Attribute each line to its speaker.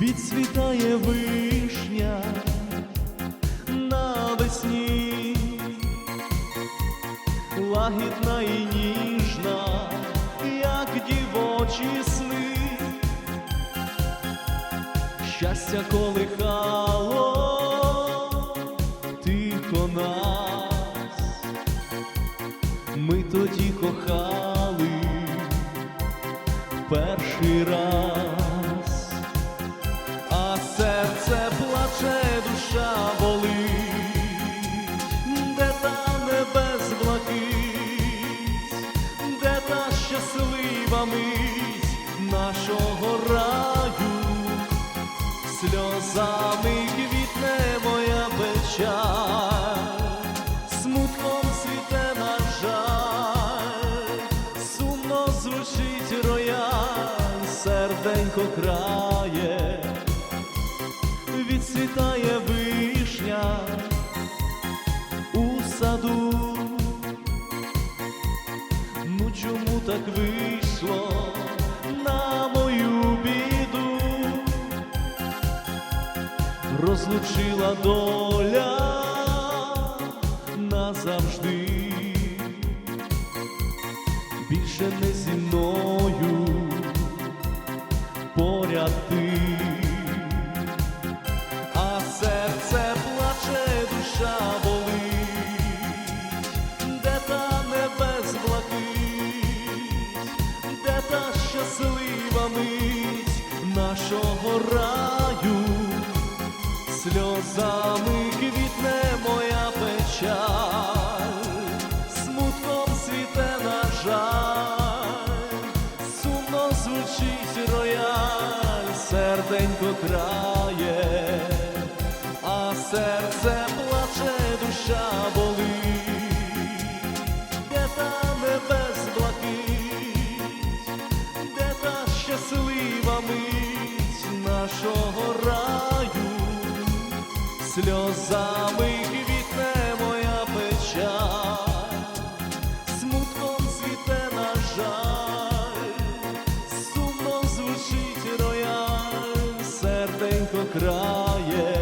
Speaker 1: відцвітає вишня навесні, лагідна і ніжна, як дівочі сни, щастя колихало тихо нас, ми тоді кохали перший раз, нашого раю, сльозами квітне моя печаль, смутком світе на жаль, сумно звучить рояль, серденько крає, відцвітає вишня у саду. Ну чому так вийшло Розлучила доля назавжди, більше не зі мною поряд ти, а серце плаче, душа болить, де та небес де та щаслива мить нашого раю, сльозами квітне моя печаль, смутком світе на жаль, сумно звучить рояль, серденько крає, а серце плаче, душа болить, де та небес блакить, де та щаслива мить нашого раю, сльозами квітне моя печаль, смутком світе на жаль, сумно звучить рояль, серденько край.